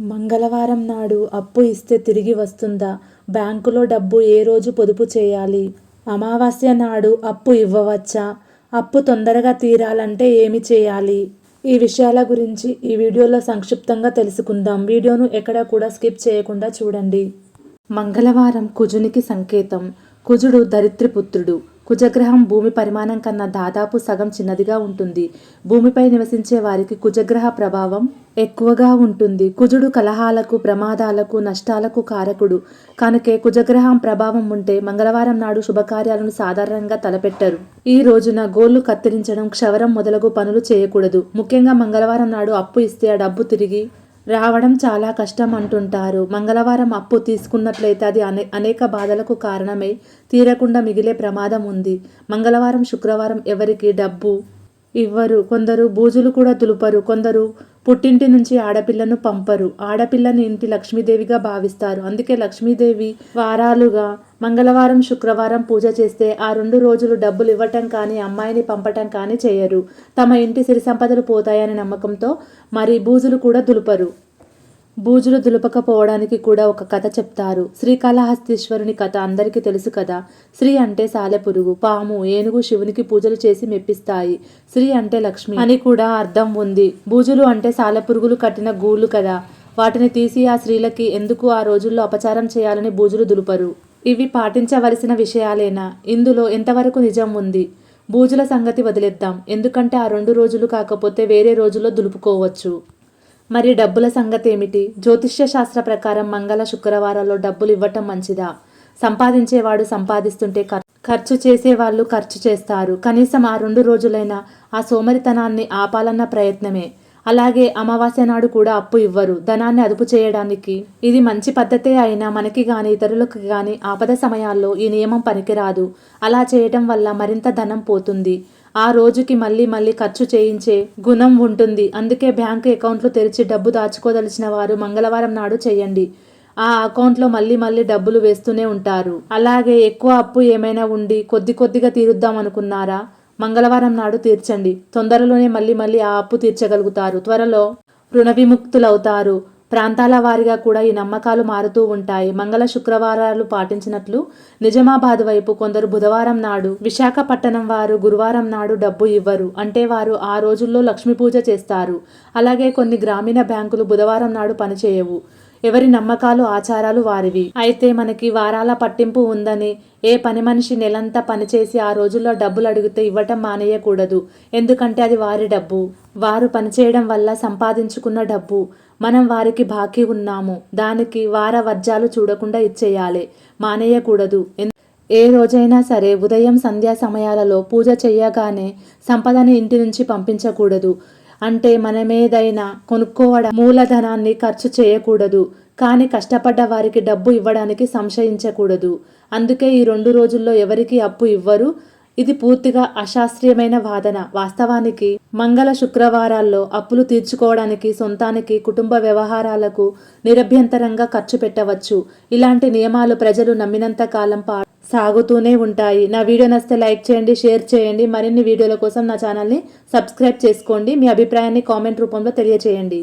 మంగళవారం నాడు అప్పు ఇస్తే తిరిగి వస్తుందా? బ్యాంకులో డబ్బు ఏ రోజు పొదుపు చేయాలి? అమావాస్య నాడు అప్పు ఇవ్వవచ్చా? అప్పు తొందరగా తీరాలంటే ఏమి చేయాలి? ఈ విషయాల గురించి ఈ వీడియోలో సంక్షిప్తంగా తెలుసుకుందాం. వీడియోను ఎక్కడ కూడా స్కిప్ చేయకుండా చూడండి. మంగళవారం కుజునికి సంకేతం. కుజుడు దరిద్రపుత్రుడు. కుజగ్రహం భూమి పరిమాణం కన్నా దాదాపు సగం చిన్నదిగా ఉంటుంది. భూమిపై నివసించే వారికి కుజగ్రహ ప్రభావం ఎక్కువగా ఉంటుంది. కుజుడు కలహాలకు ప్రమాదాలకు నష్టాలకు కారకుడు. కనుకే కుజగ్రహం ప్రభావం ఉంటే మంగళవారం నాడు శుభకార్యాలను సాధారణంగా తలపెట్టరు. ఈ రోజున గోళ్ళు కత్తిరించడం క్షవరం మొదలగు పనులు చేయకూడదు. ముఖ్యంగా మంగళవారం నాడు అప్పు ఇస్తే ఆ డబ్బు తిరిగి రావడం చాలా కష్టం అంటుంటారు. మంగళవారం అప్పు తీసుకున్నట్లయితే అది అనే అనేక బాధలకు కారణమై తీరకుండా మిగిలే ప్రమాదం ఉంది. మంగళవారం శుక్రవారం ఎవరికి డబ్బు ఇవ్వరు. కొందరు బూజులు కూడా తులుపరు కొందరు పుట్టింటి నుంచి ఆడపిల్లను పంపరు. ఆడపిల్లని ఇంటి లక్ష్మీదేవిగా భావిస్తారు. అందుకే లక్ష్మీదేవి వారాలుగా మంగళవారం శుక్రవారం పూజ చేస్తే ఆ రెండు రోజులు డబ్బులు ఇవ్వటం కానీ అమ్మాయిని పంపటం కానీ చేయరు. తమ ఇంటి సిరి సంపదలు పోతాయనే నమ్మకంతో మరి బూజులు కూడా దులుపరు. బూజులు దులపకపోవడానికి కూడా ఒక కథ చెప్తారు. శ్రీకాళహస్తీశ్వరుని కథ అందరికీ తెలుసు కదా? శ్రీ అంటే సాలెపురుగు పాము ఏనుగు శివునికి పూజలు చేసి మెప్పిస్తాయి. శ్రీ అంటే లక్ష్మి అని కూడా అర్థం ఉంది. బూజులు అంటే సాలెపురుగులు కట్టిన గూళ్ళు కదా? వాటిని తీసి ఆ స్త్రీలకి ఎందుకు ఆ రోజుల్లో అపచారం చేయాలని బూజులు దులుపరు? ఇవి పాటించవలసిన విషయాలేనా? ఇందులో ఎంతవరకు నిజం ఉంది? బూజుల సంగతి వదిలేద్దాం. ఎందుకంటే ఆ రెండు రోజులు కాకపోతే వేరే రోజుల్లో దులుపుకోవచ్చు. మరి డబ్బుల సంగతి ఏమిటి జ్యోతిష్య శాస్త్ర ప్రకారం మంగళ శుక్రవారాల్లో డబ్బులు ఇవ్వటం మంచిదా? సంపాదించేవాడు సంపాదిస్తుంటే ఖర్చు చేసేవాళ్ళు ఖర్చు చేస్తారు. కనీసం ఆ రెండు రోజులైనా ఆ సోమరితనాన్ని ఆపాలన్న ప్రయత్నమే. అలాగే అమావాస్య నాడు కూడా అప్పు ఇవ్వరు. ధనాన్ని అదుపు చేయడానికి. ఇది మంచి పద్ధతే అయినా మనకి గాని ఇతరులకు గాని ఆపద సమయాల్లో ఈ నియమం పనికిరాదు. అలా చేయటం వల్ల మరింత ధనం పోతుంది. ఆ రోజుకి మళ్ళీ మళ్ళీ ఖర్చు చేయించే గుణం ఉంటుంది. అందుకే బ్యాంకు అకౌంట్లు తెరిచి డబ్బు దాచుకోదలిచిన వారు మంగళవారం నాడు చేయండి. ఆ అకౌంట్లో మళ్ళీ మళ్ళీ డబ్బులు వేస్తూనే ఉంటారు. అలాగే ఎక్కువ అప్పు ఏమైనా ఉండి కొద్ది కొద్దిగా తీరుద్దాం అనుకున్నారా? మంగళవారం నాడు తీర్చండి. తొందరలోనే మళ్ళీ మళ్ళీ ఆ అప్పు తీర్చగలుగుతారు. త్వరలో రుణ విముక్తులవుతారు. ప్రాంతాల వారిగా కూడా ఈ నమ్మకాలు మారుతూ ఉంటాయి. మంగళ శుక్రవారాలు పాటించినట్లు నిజామాబాద్ వైపు కొందరు బుధవారం నాడు విశాఖపట్టణం వారు గురువారం నాడు డబ్బు ఇవ్వరు. అంటే వారు ఆ రోజుల్లో లక్ష్మీ పూజ చేస్తారు. అలాగే కొన్ని గ్రామీణ బ్యాంకులు బుధవారం నాడు పనిచేయవు. ఎవరి నమ్మకాలు ఆచారాలు వారివి. అయితే మనకి వారాల పట్టింపు ఉందని ఏ పని మనిషి నెలంతా పనిచేసి ఆ రోజుల్లో డబ్బులు అడిగితే ఇవ్వటం మానేయకూడదు. ఎందుకంటే అది వారి డబ్బు. వారు పనిచేయడం వల్ల సంపాదించుకున్న డబ్బు. మనం వారికి బాకీ ఉన్నాము. దానికి వార వర్జాలు చూడకుండా ఇచ్చేయాలి. మానేయకూడదు. ఏ రోజైనా సరే ఉదయం సంధ్యా సమయాలలో పూజ చేయగానే సంపదని ఇంటి నుంచి పంపించకూడదు. అంటే మనమేదైనా కొనుక్కోవడం మూలధనాన్ని ఖర్చు చేయకూడదు. కానీ కష్టపడ్డ వారికి డబ్బు ఇవ్వడానికి సంశయించకూడదు. అందుకే ఈ రెండు రోజుల్లో ఎవరికి అప్పు ఇవ్వరు. ఇది పూర్తిగా అశాస్త్రీయమైన వాదన. వాస్తవానికి మంగళ శుక్రవారాల్లో అప్పులు తీర్చుకోవడానికి సొంతానికి కుటుంబ వ్యవహారాలకు నిరభ్యంతరంగా ఖర్చు పెట్టవచ్చు. ఇలాంటి నియమాలు ప్రజలు నమ్మినంత కాలం పా సాగుతూనే ఉంటాయి. నా వీడియో నచ్చితే లైక్ చేయండి షేర్ చేయండి. మరిన్ని వీడియోల కోసం నా ఛానల్ని సబ్స్క్రైబ్ చేసుకోండి. మీ అభిప్రాయాన్ని కామెంట్ రూపంలో తెలియచేయండి.